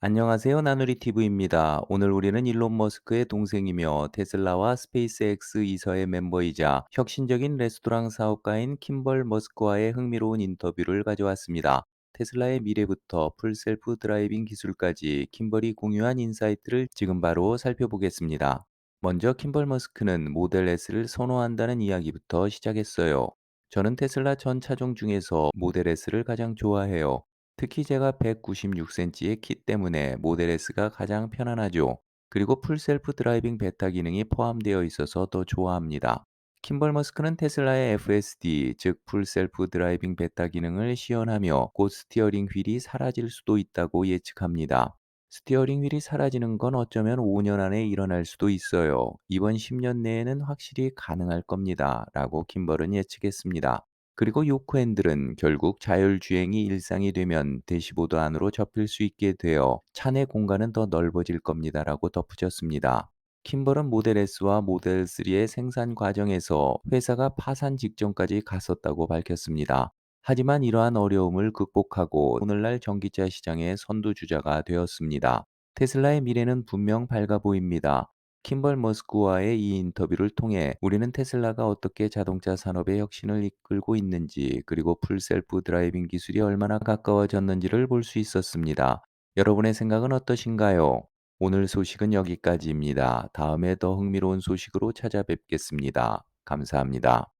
안녕하세요. 나누리TV입니다. 오늘 우리는 일론 머스크의 동생이며 테슬라와 스페이스X 이사의 멤버이자 혁신적인 레스토랑 사업가인 킴벌 머스크와의 흥미로운 인터뷰를 가져왔습니다. 테슬라의 미래부터 풀셀프 드라이빙 기술까지 킴벌이 공유한 인사이트를 지금 바로 살펴보겠습니다. 먼저 킴벌 머스크는 모델 S를 선호한다는 이야기부터 시작했어요. 저는 테슬라 전 차종 중에서 모델 S를 가장 좋아해요. 특히 제가 196cm의 키 때문에 모델 S가 가장 편안하죠. 그리고 풀 셀프 드라이빙 베타 기능이 포함되어 있어서 더 좋아합니다. 킴벌 머스크는 테슬라의 FSD, 즉 풀 셀프 드라이빙 베타 기능을 시연하며 곧 스티어링 휠이 사라질 수도 있다고 예측합니다. 스티어링 휠이 사라지는 건 어쩌면 5년 안에 일어날 수도 있어요. 이번 10년 내에는 확실히 가능할 겁니다. 라고 킴벌은 예측했습니다. 그리고 요크핸들은 결국 자율주행이 일상이 되면 대시보드 안으로 접힐 수 있게 되어 차내 공간은 더 넓어질 겁니다라고 덧붙였습니다. 킴벌은 모델 S와 모델 3의 생산 과정에서 회사가 파산 직전까지 갔었다고 밝혔습니다. 하지만 이러한 어려움을 극복하고 오늘날 전기차 시장의 선두주자가 되었습니다. 테슬라의 미래는 분명 밝아 보입니다. 킴벌 머스크와의 이 인터뷰를 통해 우리는 테슬라가 어떻게 자동차 산업의 혁신을 이끌고 있는지 그리고 풀셀프 드라이빙 기술이 얼마나 가까워졌는지를 볼 수 있었습니다. 여러분의 생각은 어떠신가요? 오늘 소식은 여기까지입니다. 다음에 더 흥미로운 소식으로 찾아뵙겠습니다. 감사합니다.